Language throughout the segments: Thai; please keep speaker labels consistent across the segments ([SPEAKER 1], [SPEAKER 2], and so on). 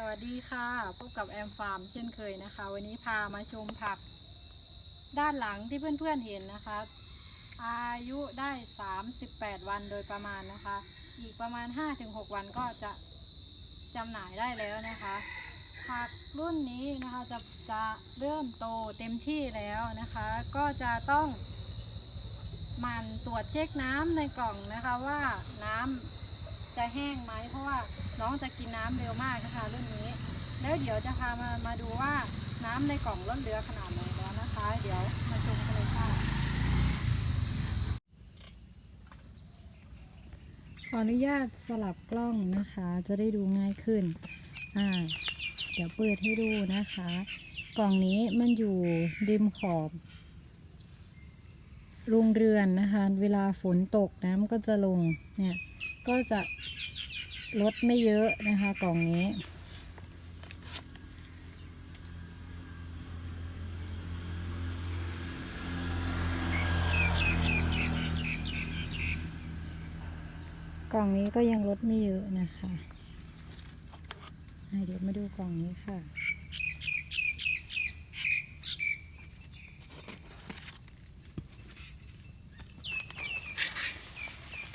[SPEAKER 1] สวัสดีค่ะ พบกับแอมฟาร์มเช่นเคยนะคะ วันนี้พามาชมผัก ด้านหลังที่เพื่อนๆเห็นนะคะ อายุได้ 38 วันโดยประมาณนะคะ อีกประมาณ 5-6 วันก็จะจำหน่ายได้แล้วนะคะ ผักรุ่นนี้นะคะจะจะเริ่มโตเต็มที่แล้วนะคะ ก็จะต้องมันตรวจเช็คน้ำในกล่องนะคะว่าน้ำ จะแห้งไหมเพราะว่าน้องจะกินน้ำเร็วมากนะคะรุ่นนี้ แล้วเดี๋ยวจะพามามาดูว่าน้ำในกล่องลดเหลือขนาดไหนแล้วนะคะ เดี๋ยวมาชมกันเลยค่ะขออนุญาตสลับกล้องนะคะ จะได้ดูง่ายขึ้น อ่า เดี๋ยวเปิดให้ดูนะคะ กล่องนี้มันอยู่ริมขอบ โรงเรือนนะคะ เวลาฝนตกน้ำก็จะลงเนี่ยก็จะลดไม่เยอะนะคะกล่องนี้ กล่องนี้ก็ยังลดไม่เยอะนะคะอะเดี๋ยวมาดูกล่องนี้ค่ะ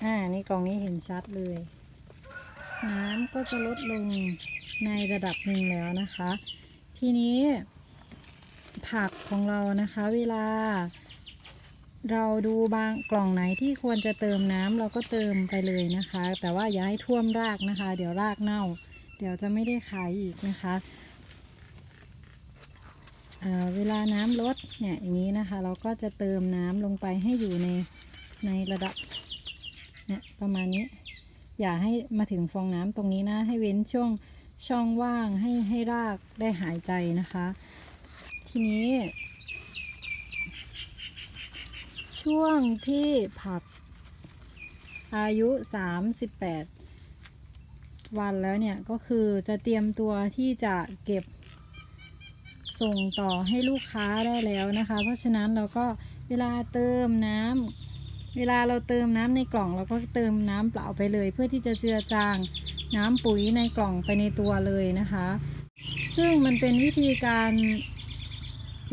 [SPEAKER 1] อ่า นี่กล่องนี้เห็นชัดเลย น้ำก็จะลดลงในระดับหนึ่งแล้วนะคะ ทีนี้ผักของเรานะคะ เวลา เราดูบางกล่องไหนที่ควรจะเติมน้ำเราก็เติมไปเลยนะคะ แต่ว่าอย่าให้ท่วมรากนะคะ เดี๋ยวรากเน่า เดี๋ยวจะไม่ได้ขายอีกนะคะเเวลาน้ำลดเนี่ยอย่างนี้นะคะ เราก็จะเติมน้ำลงไปให้อยู่ในในระดับ เนี่ยประมาณนี้ อย่าให้มาถึงฟองน้ำตรงนี้นะ ให้เว้นช่วงช่องว่างให้ให้รากได้หายใจนะคะ ทีนี้ ช่วงที่ผักอายุ 38 วันแล้วเนี่ย ก็คือจะเตรียมตัวที่จะเก็บส่งต่อให้ลูกค้าได้แล้วนะคะ เพราะฉะนั้นเราก็เวลาเติมน้ำ เวลาเราเติมน้ำในกล่องเราก็เติมน้ำเปล่าไปเลย เพื่อที่จะเจือจางน้ำปุ๋ยในกล่องไปในตัวเลยนะคะ ซึ่งมันเป็นวิธีการ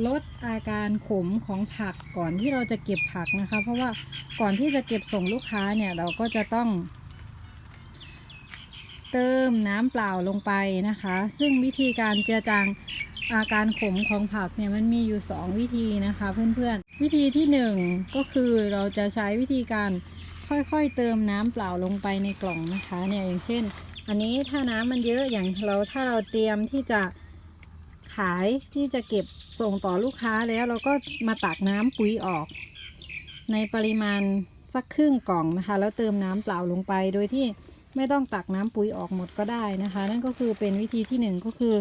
[SPEAKER 1] ลดอาการขมของผักก่อนที่เราจะเก็บผักนะคะ เพราะว่าก่อนที่จะเก็บส่งลูกค้าเนี่ยเราก็จะต้อง เติมน้ำเปล่าลงไปนะคะ ซึ่งวิธีการเจือจาง อาการขมของผักเนี่ยมันมีอยู่ 2 วิธีนะคะ เพื่อนๆ วิธีที่ 1 ก็คือเราจะใช้วิธีการค่อยๆเติมน้ำเปล่าลงไปในกล่องนะคะเนี่ยอย่างเช่น อันนี้ถ้าน้ำมันเยอะอย่างเราถ้าเราเตรียมที่จะขายที่จะเก็บส่งต่อลูกค้าแล้วเราก็มาตักน้ำปุ๋ยออก ในปริมาณสักครึ่งกล่องนะคะ แล้วเติมน้ำเปล่าลงไปโดยที่ ไม่ต้องตักน้ำปุ๋ยออกหมดก็ได้นะคะ นั่นก็คือเป็นวิธีที่หนึ่งก็คือ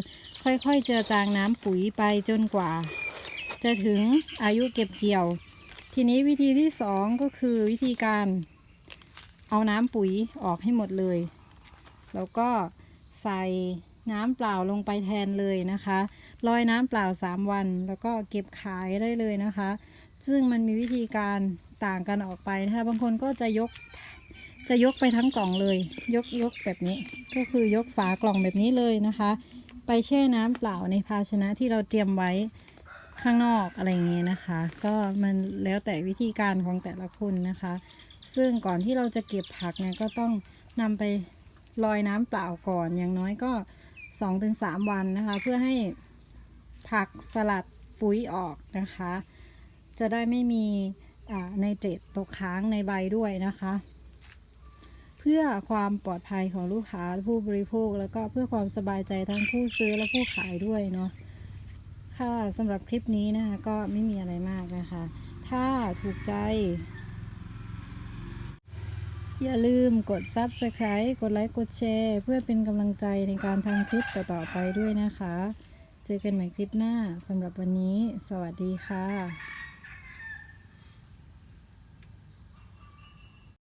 [SPEAKER 1] ค่อยๆเจือจางน้ำปุ๋ยไปจนกว่า จะถึงอายุเก็บเกี่ยว ทีนี้วิธีที่สองก็คือวิธีการเอาน้ำปุ๋ยออกให้หมดเลย แล้วก็ใส่น้ำเปล่าลงไปแทนเลยนะคะลอยน้ำเปล่า 3 วัน แล้วก็เก็บขายได้เลยนะคะ ซึ่งมันมีวิธีการต่างกันออกไปนะคะ บางคนก็จะยก จะยกไปทั้งกล่องเลย ยกยกแบบนี้ ก็คือยกฝากล่องแบบนี้เลยนะคะ ไปแช่น้ำเปล่าในภาชนะที่เราเตรียมไว้ข้างนอกอะไรอย่างเงี้ยนะคะ ก็มันแล้วแต่วิธีการของแต่ละคนนะคะ ซึ่งก่อนที่เราจะเก็บผักเนี่ยก็ต้องนำไปลอยน้ำเปล่าก่อนอย่างน้อยก็2-3วันนะคะ เพื่อให้ผักสลัดปุ๋ยออกนะคะ จะได้ไม่มีอ่าไนเตรตตกค้างในใบด้วยนะคะ เพื่อความปลอดภัยของลูกค้าผู้บริโภค แล้วก็เพื่อความสบายใจทั้งผู้ซื้อและผู้ขายด้วยเนาะค่ะสำหรับคลิปนี้นะคะก็ไม่มีอะไรมากนะคะ ถ้าถูกใจ อย่าลืมกด Subscribe กดไลค์กดแชร์ เพื่อเป็นกำลังใจในการทำคลิปต่อๆไปด้วยนะคะ เจอกันใหม่คลิปหน้าสำหรับวันนี้ สวัสดีค่ะ